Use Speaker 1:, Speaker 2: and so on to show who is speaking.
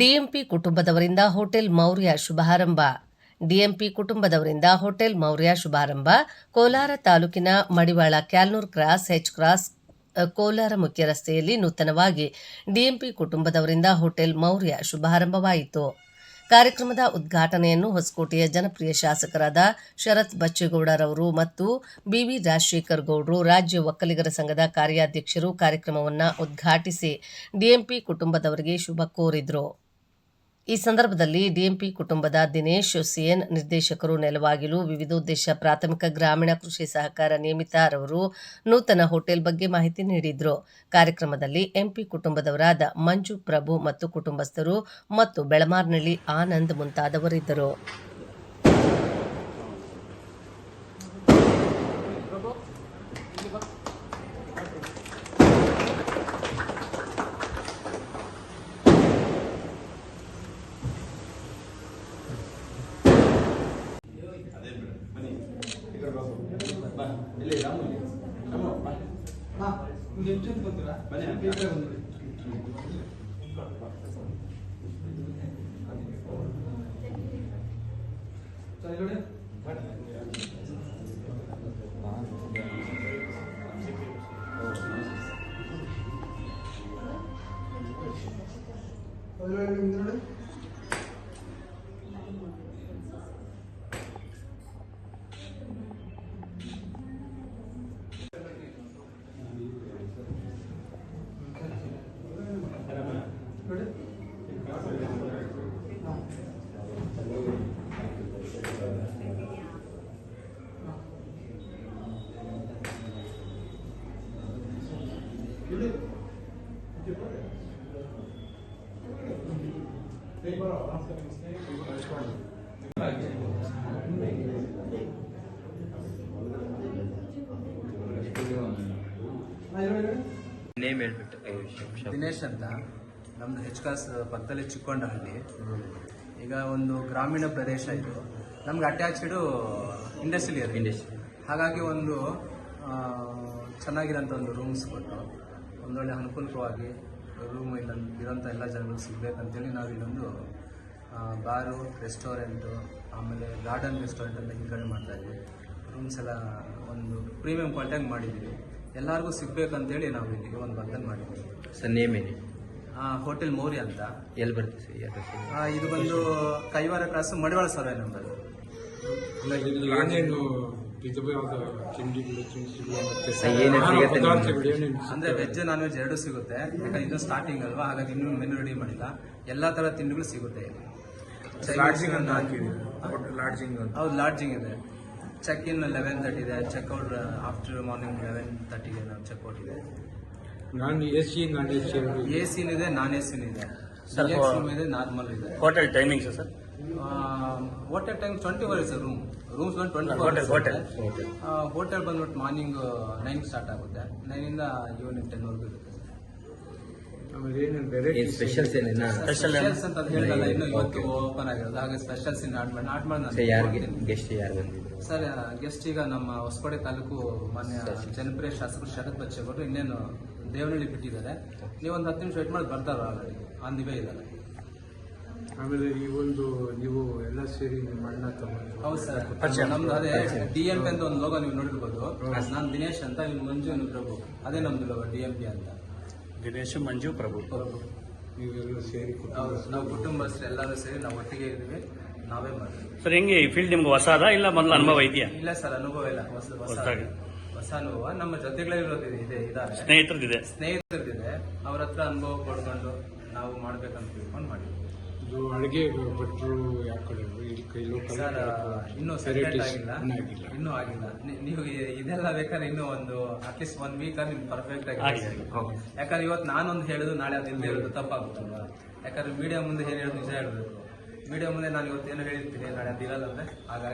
Speaker 1: DMP ಕುಟುಂಬದವರಿಂದ hotel Maurya ಶುಭಾರಂಭ. DMP ಕುಟುಂಬದವರಿಂದ ಹೋಟೆಲ್ ಮೌರ್ಯ ಶುಭಾರಂಭ. ಕೋಲಾರ ತಾಲೂಕಿನ Madivala Kyalnur cross H cross Kolar ಮುಖ್ಯ ರಸ್ತೆಯಲ್ಲಿ ನೂತನವಾಗಿ ಡಿಎಂಪಿ ಕುಟುಂಬದವರಿಂದ ಹೋಟೆಲ್ ಮೌರ್ಯ ಶುಭಾರಂಭವಾಯಿತು. ಕಾರ್ಯಕ್ರಮದ ಉದ್ಘಾಟನೆಯನ್ನು ಹೊಸಕೋಟೆಯ ಜನಪ್ರಿಯ ಶಾಸಕರಾದ ಶರತ್ ಬಚ್ಚೇಗೌಡರವರು ಮತ್ತು ಬಿವಿ ರಾಜಶೇಖರ್ ಗೌಡರು ರಾಜ್ಯ ಒಕ್ಕಲಿಗರ ಸಂಘದ ಕಾರ್ಯಾಧ್ಯಕ್ಷರು ಕಾರ್ಯಕ್ರಮವನ್ನು ಉದ್ಘಾಟಿಸಿ ಡಿಎಂಪಿ ಕುಟುಂಬದವರಿಗೆ ಶುಭ ಕೋರಿದರು. ಈ ಸಂದರ್ಭದಲ್ಲಿ ಡಿಎಂಪಿ ಕುಟುಂಬದ ದಿನೇಶ್ ಸಿಎನ್ ನಿರ್ದೇಶಕರು ನೆಲವಾಗಿಲು ವಿವಿಧೋದ್ದೇಶ ಪ್ರಾಥಮಿಕ ಗ್ರಾಮೀಣ ಕೃಷಿ ಸಹಕಾರ ನೇಮಿತರವರು ನೂತನ ಹೋಟೆಲ್ ಬಗ್ಗೆ ಮಾಹಿತಿ ನೀಡಿದರು. ಕಾರ್ಯಕ್ರಮದಲ್ಲಿ ಎಂಪಿ ಕುಟುಂಬದವರಾದ ಮಂಜು ಪ್ರಭು ಮತ್ತು ಕುಟುಂಬಸ್ಥರು ಮತ್ತು ಬೆಳಮಾರ್ನಳ್ಳಿ ಆನಂದ್ ಮುಂತಾದವರಿದ್ದರು.
Speaker 2: llegamos. Vámonos, va. Va.
Speaker 1: Un día un poco, ¿verdad? Vale, aquí hay preguntas. ¿Sale, Lore? Bueno. ¿Sale, Lore?
Speaker 2: Name ಹೇಳ್ಬಿಟ್ಟು
Speaker 3: ದಿನೇಶ್ ಅಂತ. ನಮ್ದು ಹೆಚ್ ಕಾಸ್ ಪಕ್ಕದಲ್ಲಿ ಚಿಕ್ಕೊಂಡಹಳ್ಳಿ. ಈಗ ಒಂದು ಗ್ರಾಮೀಣ ಪ್ರದೇಶ ಇದು. ನಮ್ಗೆ ಅಟ್ಯಾಚ್ಡ್ ಇಂಡಸ್ಟ್ರಿಯಲ್ ಇದೆ
Speaker 2: ಇಂಡಸ್ಟ್ರಿ.
Speaker 3: ಹಾಗಾಗಿ ಒಂದು ಚೆನ್ನಾಗಿರೋಂಥ ಒಂದು ರೂಮ್ಸ್ ಕೊಟ್ಟು ಒಂದೊಳ್ಳೆ ಅನುಕೂಲಕವಾಗಿ ರೂಮ್ ಇಲ್ಲ ಇರೋಂಥ ಎಲ್ಲ ಜನಗಳು ಸಿಗಬೇಕಂತೇಳಿ ನಾವು ಇಲ್ಲೊಂದು ಬಾರು ರೆಸ್ಟೋರೆಂಟು ಆಮೇಲೆ ಗಾರ್ಡನ್ ರೆಸ್ಟೋರೆಂಟ್ ಅಂತ ಈ ಕಡೆ ಮಾಡ್ತಾ ಇದ್ವಿ. ರೂಮ್ಸ್ ಎಲ್ಲ ಒಂದು ಪ್ರೀಮಿಯಂ ಕ್ವಾಲಿಟಿಯಾಗಿ ಮಾಡಿದ್ದೀವಿ. ಎಲ್ಲರಿಗೂ ಸಿಗಬೇಕಂತೇಳಿ ನಾವು ಇಲ್ಲಿ ಒಂದು ಬದಲು ಮಾಡಿದ್ದೀವಿ.
Speaker 2: ಸರ್ ನೇಮ್ ಏನಿ?
Speaker 3: ಹೋಟೆಲ್ ಮೌರ್ಯ ಅಂತ.
Speaker 2: ಎಲ್ಲಿ ಬರ್ತೀವಿ ಸರ್
Speaker 3: ಇದು ಬಂದು Kaiwara cross Madivala survey number.
Speaker 4: ಏನೇನು ವಿಧವಾದ ತಿಂಡಿಗಳು ತಿನಿಸುಗಳು ಮತ್ತೆ
Speaker 2: ಸರ್, ಏನೇನು
Speaker 4: ಆಹಾರ
Speaker 2: ಸಿಗುತ್ತೆ ನಿಮ್ಗೆ?
Speaker 4: ಪದಾರ್ಥಗಳು ಏನೇನು
Speaker 3: ಅಂದ್ರೆ ವೆಜ್ ನಾನ್ ವೆಜ್ ಎರಡು ಸಿಗುತ್ತೆ ಯಾಕಂದ್ರೆ ಇನ್ನೂ ಸ್ಟಾರ್ಟಿಂಗ್ ಅಲ್ವಾ? ಹಾಗಾಗಿ ಇನ್ನೂ ಮೆನು ರೆಡಿ ಮಾಡಿಲ್ಲ. ಎಲ್ಲಾ ತರ ತಿಂಡಿಗಳು ಸಿಗುತ್ತೆ ಇಲ್ಲಿ.
Speaker 4: ಲಾಡ್ಜಿಂಗ್ ಅಂತ
Speaker 3: ನಾನ್-
Speaker 4: ಹಾಕಿದ್ದೀವಿ ಲಾಡ್ಜಿಂಗ್ ಅಂತ.
Speaker 3: ಹೌದು ಲಾಡ್ಜಿಂಗ್ ಇದೆ. ಚೆಕ್ ಇನ್ ಲೆವೆನ್ ತರ್ಟಿ ಇದೆ ಚೆಕ್ಔಟ್ ಆಫ್ಟರ್ ಮಾರ್ನಿಂಗ್ ಲೆವೆನ್ ತರ್ಟಿಗೆ ನಾವು ಚೆಕ್ಔಟ್ ಇದೆ.
Speaker 4: Non A C non A C
Speaker 3: A ಸಿನ್ ಇದೆ. ನಾನ್ ಎ ಸಿನ್ ಇದೆ ಇದೆ ನಾರ್ಮಲ್ ಇದೆ.
Speaker 5: Hotel timings sir?
Speaker 3: Hotel time twenty four sir room rooms ಬಂದು ಟ್ವೆಂಟಿ
Speaker 5: ಫೋರ್ ಹೋಟೆಲ್
Speaker 3: ಹೋಟೆಲ್ ಬಂದ್ಬಿಟ್ಟು ಮಾರ್ನಿಂಗ್ ನೈನ್ ಸ್ಟಾರ್ಟ್ ಆಗುತ್ತೆ. ನೈನಿಂದ ಈವ್ನಿಂಗ್ ಟೆನ್ ವರ್ಗು ಇರುತ್ತೆ
Speaker 2: ಸ್ಪೆಷಲ್ಸ್ ಏನಿಲ್ಲ?
Speaker 3: ಸ್ಪೆಷಲ್ಸ್ ಅಂತ ಹೇಳಿದಲ್ಲ ಇನ್ನು ಇವತ್ತು ಓಪನ್ ಆಗಿರೋದು. ಹಾಗೆ ಸ್ಪೆಷಲ್ಸ್ ಇನ್ನು ಆಡ್ ಮಾಡಿ ಆಡ್ ಮಾಡಿ
Speaker 2: ಸರ್ ಯಾರಿಗೆ? ಗೆಸ್ಟ್ ಯಾರು ಬಂದಿದ್ರು?
Speaker 3: ಸರ್ ಗೆಸ್ಟ್ ಈಗ ನಮ್ಮ ಹೊಸಕೋಟೆ ತಾಲೂಕು ಮಾನ್ಯ ಜನಪ್ರಿಯ ಶಾಸಕರು ಶರತ್ ಬಚ್ಚೇಗೌಡರು ಇನ್ನೇನು ದೇವನಹಳ್ಳಿ ಬಿಟ್ಟಿದ್ದಾರೆ. ನೀವು ಒಂದು ಹತ್ತು ನಿಮಿಷ ವೇಟ್ ಮಾಡಿ ಬರ್ತಾರ ಆಲ್ರೆಡಿ ಆನ್ ದಿ ವೇ ಇದ್ದಾರೆ.
Speaker 4: ಆಮೇಲೆ ಈ ಒಂದು ನೀವು ಎಲ್ಲ ಸೇರಿ ನಿಮ್ಮ ಅಣ್ಣ ತಗೊಂಡು
Speaker 3: ಹೌದು ಸರ್. ನಮ್ದು ಅದೇ ಡಿ ಎಂ ಪಿ ಅಂತ ಒಂದು ಲೋಗೋ ನೀವು ನೋಡಿರ್ಬೋದು. ನಾನು ದಿನೇಶ್ ಅಂತ ಇವ್ನು ಮಂಜು ಪ್ರಭು. ಅದೇ ನಮ್ದು ಲೋಗೋ ಡಿ ಎಂ ಪಿ ಅಂತ.
Speaker 5: ದಿನೇಶ್ ಮಂಜು ಪ್ರಭು.
Speaker 4: ನೀವೆಲ್ಲ ಸೇರಿ
Speaker 3: ಹೌದು ನಾವು ಕುಟುಂಬಸ್ಥರು ಎಲ್ಲರೂ ಸೇರಿ ನಾವು ಒಟ್ಟಿಗೆ ಇದ್ವಿ ನಾವೇ ಮಾಡ್ತೀವಿ.
Speaker 5: ಸರ್ ಹೆಂಗೆ ಈ ಫೀಲ್ಡ್ ನಿಮ್ಗೆ ಹೊಸದ ಇಲ್ಲ ಮೊದಲು ಅನುಭವ ಇದೆಯಾ?
Speaker 3: ಇಲ್ಲ ಸರ್ ಅನುಭವ ಇಲ್ಲ. ಹೊಸ ಹೊಸ
Speaker 5: ಹೊಸ್ದಾಗಿ.
Speaker 3: ಹೊಸ ಅನುಭವ. ನಮ್ಮ ಜೊತೆಗಳಿರೋದು ಇದೆ ಇದೆ
Speaker 5: ಸ್ನೇಹಿತರದಿದೆ
Speaker 3: ಸ್ನೇಹಿತರಿದೆ ಅವ್ರ ಹತ್ರ ಅನುಭವ ಪಡ್ಕೊಂಡು ನಾವು ಮಾಡ್ಬೇಕಂತ ತಿಳ್ಕೊಂಡು ಮಾಡಿದ್ವಿ.
Speaker 4: ಇದು ಅಡುಗೆ ಭಟ್ರು ಯಾವ ಕಡೆ ಇಲ್ಲಿ ಕೈ
Speaker 3: ಸರ್ ಇನ್ನೂ ಸೆಪರೇಟ್ ಆಗಿಲ್ಲ.
Speaker 4: ಆಗಿಲ್ಲ.
Speaker 3: ಇನ್ನೂ ಆಗಿಲ್ಲ. ನಿ- ನೀವು ಇ- ಇದೆಲ್ಲ ಬೇಕಾದ್ರೆ ಇನ್ನೂ ಒಂದು ಅಟ್ಲೀಸ್ಟ್ ಒನ್ ವೀಕ್ ಅಲ್ಲಿ ಪರ್ಫೆಕ್ಟ್ ಆಗಿ. ಯಾಕಂದ್ರೆ ಇವತ್ತು ನಾನೊಂದು ಹೇಳುದು ನಾಳೆ ಅದು ಇಲ್ಲದೆ ಹೇಳೋದು ತಪ್ಪಾಗುತ್ತಲ್ವಾ ಯಾಕಂದ್ರೆ ಮೀಡಿಯಾ ಮುಂದೆ ಏನು ಹೇಳೋದು ನಿಜ ಹೇಳ್ಬೇಕು. ಮೀಡಿಯಾ ಮುಂದೆ ನಾನು ಇವತ್ತು ಏನೋ ಹೇಳಿರ್ತೀನಿ ನಾಳೆ ಅದು ಇರಲ್ಲ ಅಂದ್ರೆ ಹಾಗಾಗಿ